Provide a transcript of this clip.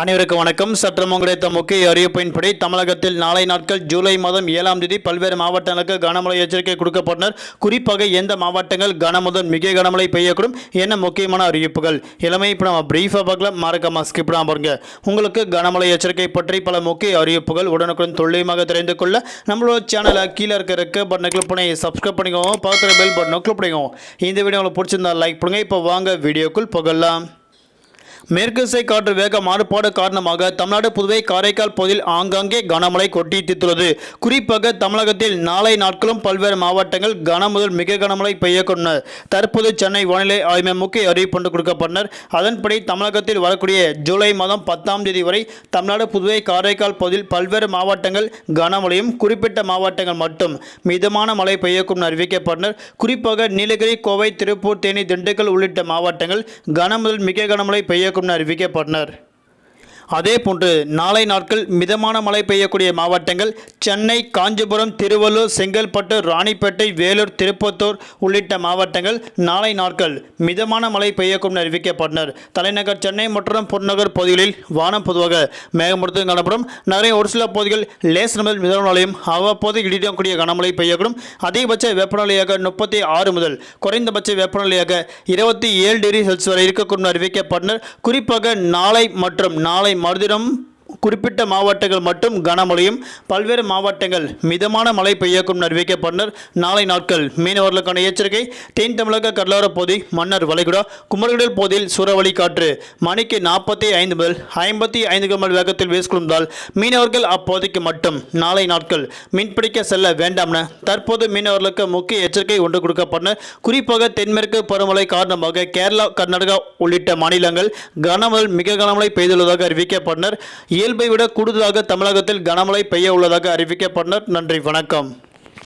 அனைவருக்கும் வணக்கம். சற்றம் கிடைத்த முக்கிய அறிவிப்பின்படி தமிழகத்தில் நாளை நாட்கள் ஜூலை மாதம் ஏழாம் தேதி பல்வேறு மாவட்டங்களுக்கு கனமழை எச்சரிக்கை கொடுக்கப்பட்டனர். குறிப்பாக எந்த மாவட்டங்கள் கனமுதல் மிக கனமழை பெய்யக்கூடும் என்ன முக்கியமான அறிவிப்புகள்? இளமை இப்போ நம்ம பிரீஃபாக பார்க்கலாம். மறக்காம ஸ்கிப் பண்ணாம பாருங்க. உங்களுக்கு கனமழை எச்சரிக்கை பற்றி பல முக்கிய அறிவிப்புகள் உடனுக்குடன் துல்லியமாக தெரிந்து கொள்ள நம்மளோட சேனலை கீழே இருக்க இருக்க பட்டனை கிளிக் பண்ணி சப்ஸ்கிரைப் பண்ணிக்கோங்க. பக்கத்தில் பெல் பட்டனை கிளிக் பண்ணிக்கோங்க. இந்த வீடியோ உங்களுக்கு பிடிச்சிருந்தா லைக் பண்ணுங்கள் இப்போ வாங்க வீடியோக்குள் புகழலாம் மேற்கு திசை காற்று வேக மாறுபாடு காரணமாக தமிழ்நாடு புதுவை காரைக்கால் பகுதியில் ஆங்காங்கே கனமழை கொட்டி தீர்த்துள்ளது. குறிப்பாக தமிழகத்தில் நாளை நாட்களும் பல்வேறு மாவட்டங்கள் கன முதல் மிக கனமழை பெய்யக்கூடும் தற்போது சென்னை வானிலை ஆய்வு முக்கிய அறிவிப்பு ஒன்று கொடுக்கப்பட்டனர். அதன்படி தமிழகத்தில் வரக்கூடிய ஜூலை மாதம் பத்தாம் தேதி வரை தமிழ்நாடு புதுவை காரைக்கால் பகுதியில் பல்வேறு மாவட்டங்கள் கனமழையும் குறிப்பிட்ட மாவட்டங்கள் மட்டும் மிதமான மழை பெய்யக்கும் அறிவிக்கப்பட்டனர். குறிப்பாக நீலகிரி கோவை திருப்பூர் தேனி திண்டுக்கல் உள்ளிட்ட மாவட்டங்கள் கன முதல் மிக கனமழை பெய்யக்கூடும் அறிவிக்கப்பட்டனர் அதேபோன்று நாளை நாட்கள் மிதமான மழை பெய்யக்கூடிய மாவட்டங்கள் சென்னை காஞ்சிபுரம் திருவள்ளூர் செங்கல்பட்டு ராணிப்பேட்டை வேலூர் திருப்பத்தூர் உள்ளிட்ட மாவட்டங்கள் நாளை நாட்கள் மிதமான மழை பெய்யக்கும் அறிவிக்கப்பட்டனர். தலைநகர் சென்னை மற்றும் புறநகர் பகுதிகளில் வானம் பொதுவாக மேகமூர்த்தம் காணப்படும். நகரின் ஒரு சில பகுதிகள் லேசர் முதல் மிதமான மழையும் அவ்வப்போது இடிடக்கூடிய கனமழை பெய்யக்கூடும். அதிகபட்ச வெப்பநிலையாக முப்பத்தி ஆறு முதல் குறைந்தபட்ச வெப்பநிலையாக இருபத்தி ஏழு டிகிரி செல்சியஸ் வரை இருக்கக்கூடும் அறிவிக்கப்பட்டனர். குறிப்பாக நாளை மற்றும் நாளை மறுதினம் குறிப்பிட்ட மாவட்டங்கள் மட்டும் கனமழையும் பல்வேறு மாவட்டங்கள் மிதமான மழை பெய்யக்கும் அறிவிக்கப்பட்டனர் நாளை நாட்கள் மீனவர்களுக்கான எச்சரிக்கை. தென் தமிழக கடலோர பகுதி மன்னர் வளைகுடா குமரகுடல் பகுதியில் சூறாவளி காற்று மணிக்கு நாற்பத்தி ஐந்து முதல் ஐம்பத்தி ஐந்து கிலோமீட்டர் வேகத்தில் வீசிக்கொண்டால் மீனவர்கள் அப்போதைக்கு மட்டும் நாளை நாட்கள் மீன்பிடிக்க செல்ல வேண்டாம் என தற்போது மீனவர்களுக்கு முக்கிய எச்சரிக்கை ஒன்று கொடுக்கப்பட்டன. குறிப்பாக தென்மேற்கு பருவமழை காரணமாக கேரளா கர்நாடகா உள்ளிட்ட மாநிலங்கள் கனமழை மிக கனமழை பெய்துள்ளதாக அறிவிக்கப்பட்டனர். இயல்பை விட கூடுதலாக தமிழகத்தில் கனமழை பெய்ய உள்ளதாக அறிவிக்கப்பட்டனர். நன்றி வணக்கம்.